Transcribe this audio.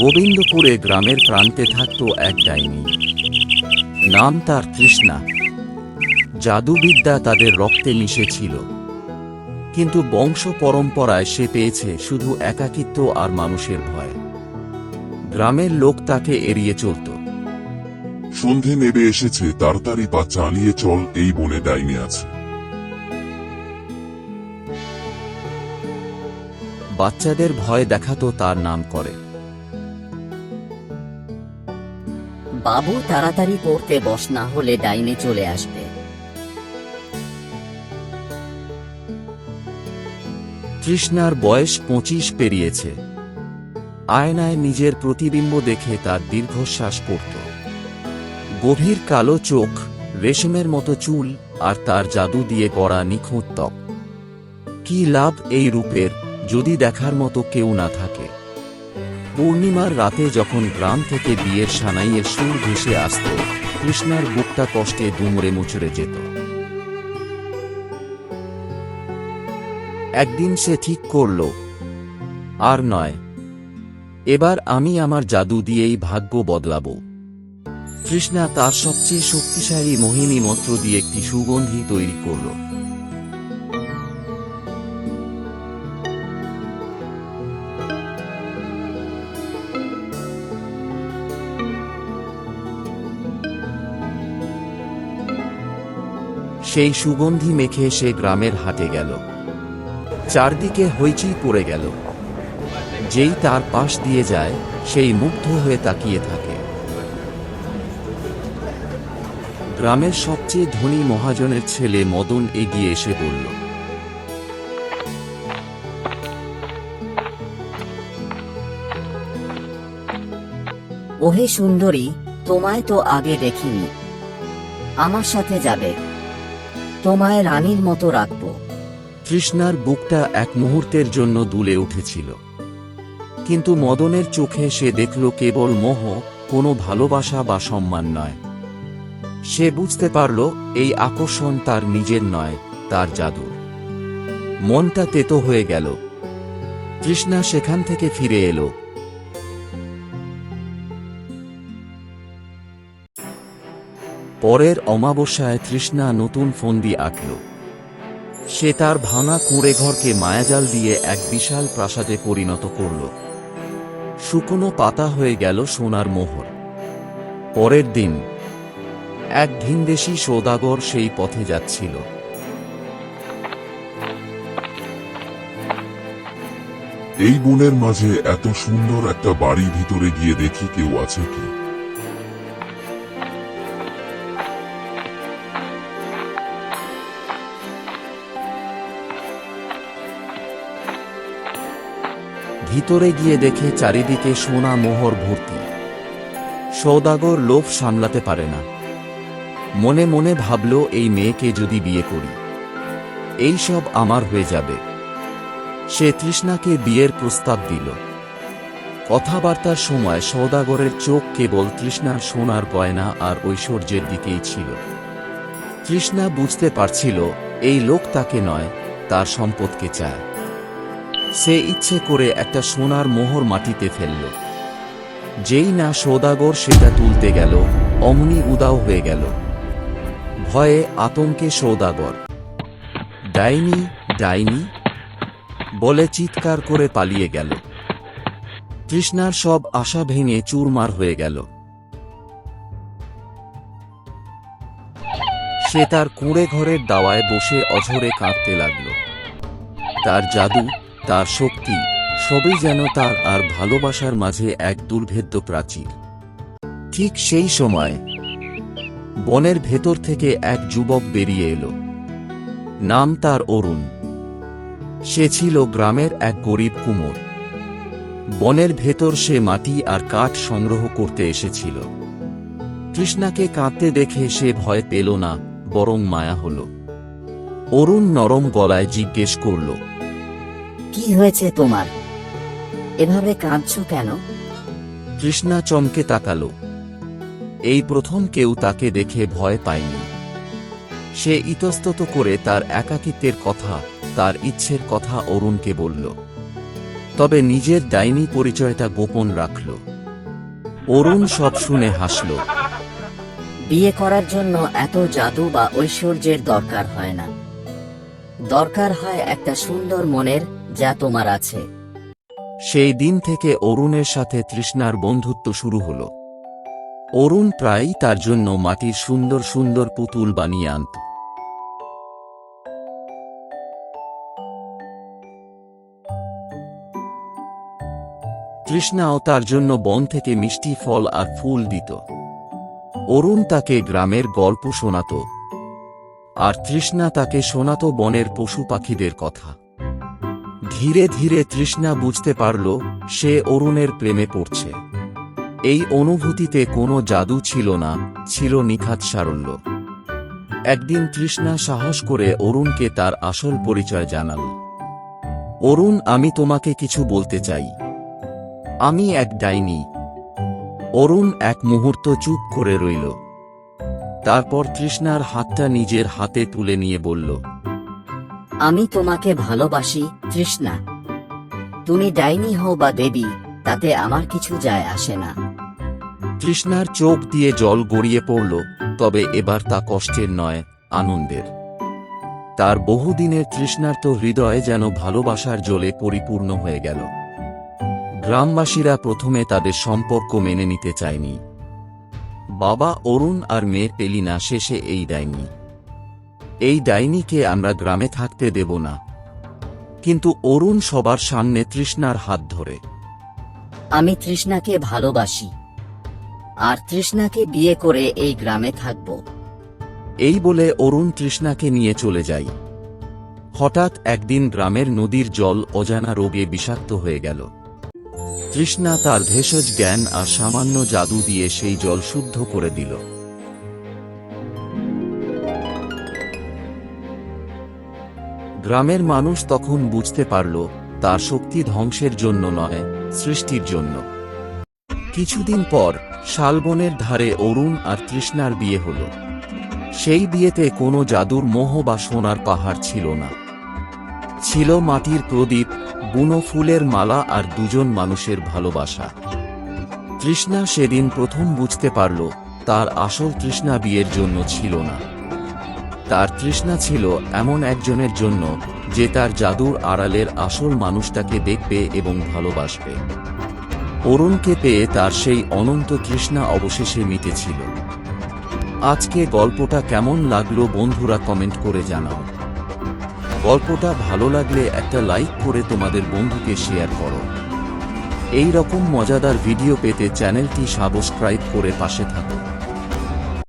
গোবিন্দপুরে গ্রামের প্রান্তে থাকত এক ডাইনি। নাম তার তৃষ্ণা। জাদুবিদ্যা তাদের রক্তে মিশেছিল। কিন্তু বংশ পরম্পরায় সে পেয়েছে শুধু একাকিত্ব আর মানুষের ভয়। গ্রামের লোক তাকে এড়িয়ে চলত। সন্ধে নেবে এসেছে তাড়াতাড়ি পা চালিয়ে চল এই বনে ডাইনে আছে। বাচ্চাদের ভয় দেখাতো তার নাম করে। বাবু তাড়াতাড়ি পড়তে বস, না হলে ডাইনে চলে আসবে। তৃষ্ণার বয়স পঁচিশ পেরিয়েছে। আয়নায় নিজের প্রতিবিম্ব দেখে তার দীর্ঘশ্বাস পড়ত। গভীর কালো চোখ, রেশমের মতো চুল, আর তার জাদু দিয়ে গড়া নিখুঁত ত্বক। কি লাভ এই রূপের, যদি দেখার মতো কেউ না থাকে। পূর্ণিমার রাতে যখন গ্রাম থেকে বিয়ের সানাইয়ের সুর ভেসে আসত, কৃষ্ণার বুকটা কষ্টে দুমড়ে মুচড়ে যেত। একদিন সে ঠিক করল, আর নয়, এবার আমি আমার জাদু দিয়েই ভাগ্য বদলাবো। কৃষ্ণা তার সবচেয়ে শক্তিশালী মোহিনী মন্ত্র দিয়ে একটি সুগন্ধি তৈরি করল। সেই সুগন্ধি মেখে সে গ্রামের হাটে গেল। চারদিকে হইচই পড়ে গেল। যেই তার পাশ দিয়ে যায়, সেই মুগ্ধ হয়ে তাকিয়ে থাকে। গ্রামের সবচেয়ে ধনী মহাজনের ছেলে মদন এগিয়ে এসে বলল, ওহে সুন্দরী, তোমায় তো আগে দেখিনি। আমার সাথে যাবে। তোমায় রানীর মতো রাখব। তৃষ্ণার বুকটা এক মুহূর্তের জন্য দুলে উঠেছিল। কিন্তু মদনের চোখে সে দেখল কেবল মোহ, কোনো ভালোবাসা বা সম্মান নয়। সে বুঝতে পারল, এই আকর্ষণ তার নিজের নয়, তার জাদুর মনটা তেতো হয়ে গেল। তৃষ্ণা সেখান থেকে ফিরে এলো। পরের অমাবস্যায় তৃষ্ণা নতুন ফন্দি আঁকল। সে তার ভাঙা কুঁড়ে ঘরকে মায়াজাল দিয়ে এক বিশাল প্রাসাদে পরিণত করল। শুকনো পাতা হয়ে গেল সোনার মোহর। পরের দিন, এক ভিনদেশি সৌদাগর সেই পথে যাচ্ছিল। এই বনের মাঝে এত সুন্দর একটা বাড়ি ভিতরে গিয়ে দেখি কেউ আছে কি? ভিতরে গিয়ে দেখে চারিদিকে সোনা মোহর ভর্তি। সৌদাগর লোভ সামলাতে পারে না। মনে মনে ভাবল, এই মেয়েকে যদি বিয়ে করি, এই সব আমার হয়ে যাবে। সে তৃষ্ণাকে বিয়ের প্রস্তাব দিল। কথাবার্তার সময় সৌদাগরের চোখ কেবল তৃষ্ণার সোনার গয়না আর ঐশ্বর্যের দিকেই ছিল। তৃষ্ণা বুঝতে পারছিল, এই লোক তাকে নয়, তার সম্পদকে চায়। সে ইচ্ছে করে একটা সোনার মোহর মাটিতে ফেলল। যেই না সৌদাগর সেটা তুলতে গেল, অমনি উদাও হয়ে গেল। ভয়ে আতঙ্কে সৌদাগর, ডাইনি ডাইনি, বলে চিৎকার করে পালিয়ে গেল। তৃষ্ণার সব আশা ভেঙে চুরমার হয়ে গেল। সে তার কুঁড়ে ঘরের দাওয়ায় বসে অঝরে কাঁদতে লাগল। তার জাদু তার শক্তি, সবই যেন তার আর ভালোবাসার মাঝে এক দুর্ভেদ্য প্রাচীর। ঠিক সেই সময়, বনের ভেতর থেকে এক যুবক বেরিয়ে এলো। নাম তার অরুণ। সে ছিল গ্রামের এক গরিব কুমোর। বনের ভেতর সে মাটি আর কাঠ সংগ্রহ করতে এসেছিল। কৃষ্ণাকে কাঁদতে দেখে সে ভয় পেল না, বরং মায়া হল। অরুণ নরম গলায় জিজ্ঞেস করল কি হয়েছে তোমার? এভাবে কাঁদছো কেন? কৃষ্ণা চমকে তাকালো। এই প্রথম কেউ তাকে দেখে ভয় পায়নি। সে ইতস্তত করে তার একাকিত্বের কথা তার ইচ্ছের কথা অরুণকে বলল। তবে নিজের ডাইনি পরিচয়টা গোপন রাখল। অরুণ সব শুনে হাসল। বিয়ে করার জন্য এত জাদু বা ঐশ্বর্যের দরকার হয় না। দরকার হয় একটা সুন্দর মনের যা তোমার আছে। সেই দিন থেকে অরুণের সাথে তৃষ্ণার বন্ধুত্ব শুরু হল। অরুণ প্রায়ই তার জন্য মাটির সুন্দর সুন্দর পুতুল বানিয়ে আনত। তৃষ্ণাও তার জন্য বন থেকে মিষ্টি ফল আর ফুল দিত। অরুণ তাকে গ্রামের গল্প শোনাত। আর তৃষ্ণা তাকে শোনাত বনের পশু পাখিদের কথা। ধীরে ধীরে তৃষ্ণা বুঝতে পারল, সে অরুণের প্রেমে পড়ছে। এই অনুভূতিতে কোনো জাদু ছিল না, ছিল নিখাত সারল্য। একদিন তৃষ্ণা সাহস করে অরুণকে তার আসল পরিচয় জানাল। অরুণ, আমি তোমাকে কিছু বলতে চাই। আমি এক ডাইনি। অরুণ এক মুহূর্ত চুপ করে রইল। তারপর তৃষ্ণার হাতটা নিজের হাতে তুলে নিয়ে বলল আমি তোমাকে ভালোবাসি, তৃষ্ণা। তুমি ডাইনি হও বা দেবী, তাতে আমার কিছু যায় আসে না। তৃষ্ণার চোখ দিয়ে জল গড়িয়ে পড়ল, তবে এবার তা কষ্টের নয়, আনন্দের। তার বহুদিনের তৃষ্ণার্ত হৃদয় যেন ভালোবাসার জলে পরিপূর্ণ হয়ে গেল। গ্রামবাসীরা প্রথমে তাদের সম্পর্ক মেনে নিতে চায়নি। বাবা অরুণ আর মেয়ে পেলিনা শেষে এই ডাইনি এই ডাইনিকে আমরা গ্রামে থাকতে দেব না। কিন্তু অরুণ সবার সামনে তৃষ্ণার হাত ধরে। আমি তৃষ্ণাকে ভালোবাসি। আর তৃষ্ণাকে বিয়ে করে এই গ্রামে থাকব। এই বলে অরুণ তৃষ্ণাকে নিয়ে চলে যাই হঠাৎ একদিন গ্রামের নদীর জল অজানা রোগে বিষাক্ত হয়ে গেল। তৃষ্ণা তার ভেষজ জ্ঞান আর সামান্য জাদু দিয়ে সেই জল শুদ্ধ করে দিল। গ্রামের মানুষ তখন বুঝতে পারল, তার শক্তি ধ্বংসের জন্য নয়, সৃষ্টির জন্য। কিছুদিন পর, শালবনের ধারে অরুণ আর তৃষ্ণার বিয়ে হল। সেই বিয়েতে কোনো জাদুর মোহ বা সোনার পাহাড় ছিল না। ছিল মাটির প্রদীপ, বুনো ফুলের মালা আর দুজন মানুষের ভালোবাসা। তৃষ্ণা সেদিন প্রথম বুঝতে পারল, তার আসল তৃষ্ণা বিয়ের জন্য ছিল না। তার তৃষ্ণা ছিল এমন একজনের জন্য যে তার জাদুর আড়ালের আসল মানুষটাকে দেখবে এবং ভালোবাসবে। অরুণকে পেয়ে তার সেই অনন্ত তৃষ্ণা অবশেষে মিটেছিল। আজকে গল্পটা কেমন লাগল বন্ধুরা কমেন্ট করে জানাও। গল্পটা ভালো লাগলে একটা লাইক করে তোমাদের বন্ধুকে শেয়ার করো। এই রকম মজাদার ভিডিও পেতে চ্যানেলটি সাবস্ক্রাইব করে পাশে থাকো।